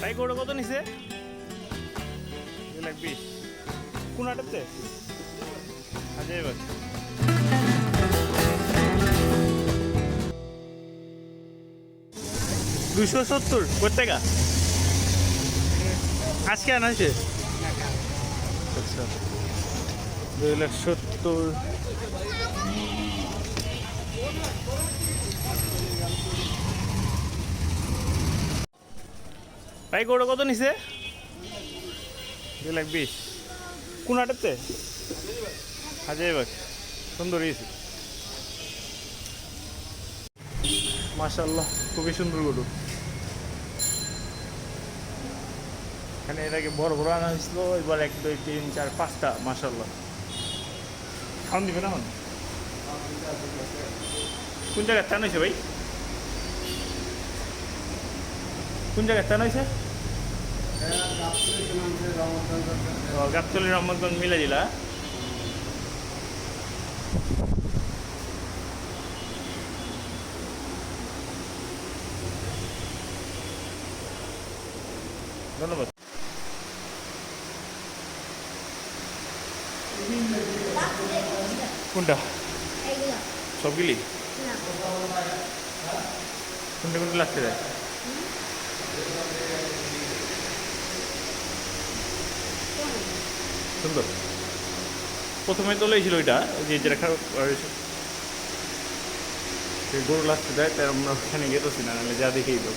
ভাই গরু কত নিছে? দুই লাখ বিশ কোন হাটাতে আচ্ছা এবার। দুশো সত্তর কোথেকা আজকে আনা হয়েছে? আচ্ছা। দুই লাখ সত্তর। ভাই গরু কত নিছে? দুই লাখ বিশ। কোন হাটাতে হাজারিবাগ সুন্দর হয়েছে। মাশাল্লাহ খুবই সুন্দর গরু। এখানে এর আগে বড় বড় আনা হয়েছিল, এবার এক, দুই, তিন, চার, পাঁচটা মাশাল্লাহ খাওয়ান দিবে না? কোন জায়গায় টান হয়েছে ভাই? কোন জায়গায়? টান হয়েছে গাবতলি রহমতগঞ্জ মিলে জেলা ধন্যবাদ। কোনটা? সবগুলি? কোনটা কোনটা লাগতে যায়? সুন্দর। প্রথমে তো লেগেছিল ওইটা ওই যে যেটা গরু লাগতে দেয়, তাই আমরা ওখানে গেতেছি না, নাহলে যা দেখেই তো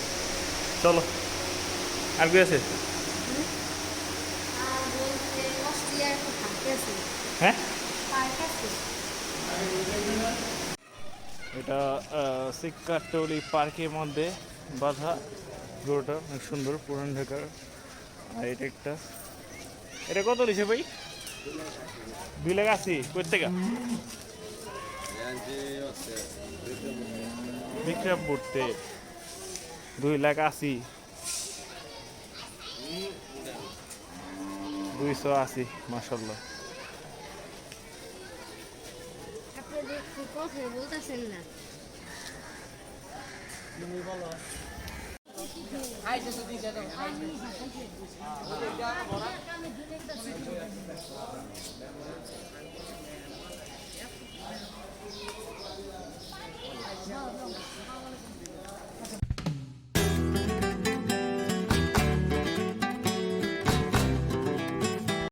চলো, আর কি আছে? হ্যাঁ? এটা সিক্কাটলি পার্কের মধ্যে বাঁধা। গরুটা অনেক সুন্দর, পুরান ঢাকার। আর এটা একটা এটা কত লিছে ভাই? দুই লাখ আশি কই থেকে? বিক্রমপুরতে। দুই লাখ আশি। দুইশো আশি মাসাল্লাহ কথাই বলতেছেন না। আইসে তো দিয়ে দাও আমি হ্যাঁ ওই দিকে আমরা বড়